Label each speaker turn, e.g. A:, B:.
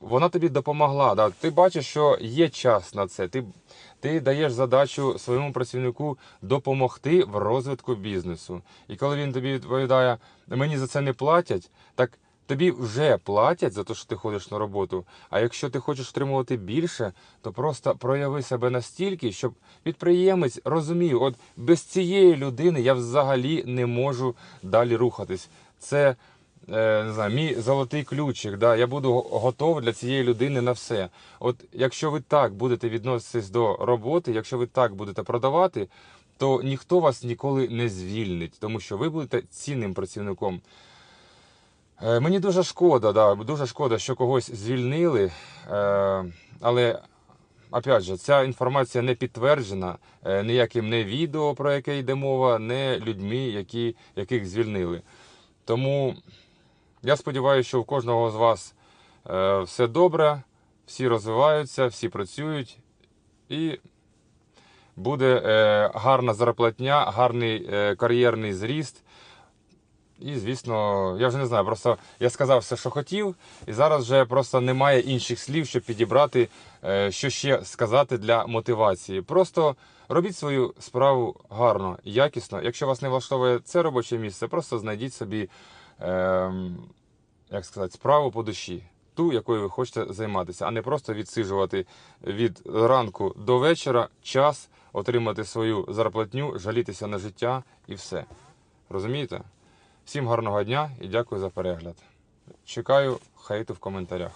A: вона тобі допомогла. Да? Ти бачиш, що є час на це. Ти, ти даєш задачу своєму працівнику допомогти в розвитку бізнесу. І коли він тобі відповідає, мені за це не платять, так тобі вже платять за те, що ти ходиш на роботу. А якщо ти хочеш отримувати більше, то просто прояви себе настільки, щоб підприємець розумів, от без цієї людини я взагалі не можу далі рухатись. Це не знаю, мій золотий ключик. Да? Я буду го- готовий для цієї людини на все. От якщо ви так будете відноситись до роботи, якщо ви так будете продавати, то ніхто вас ніколи не звільнить, тому що ви будете цінним працівником. Е, Мені дуже шкода, да, дуже шкода, що когось звільнили. Е, але опять же, ця інформація не підтверджена е, ніяким не відео, про яке йде мова, не людьми, які, яких звільнили. Тому я сподіваюся, що у кожного з вас е, все добре, всі розвиваються, всі працюють і буде е, гарна зарплатня, гарний е, кар'єрний зріст. І, звісно, я вже не знаю, просто я сказав все, що хотів, і зараз вже просто немає інших слів, щоб підібрати, що ще сказати для мотивації. Просто робіть свою справу гарно, якісно. Якщо вас не влаштовує це робоче місце, просто знайдіть собі, ем, як сказати, справу по душі. Ту, якою ви хочете займатися, а не просто відсиджувати від ранку до вечора час, отримати свою зарплатню, жалітися на життя і все. Розумієте? Всім гарного дня і дякую за перегляд. Чекаю хейту в коментарях.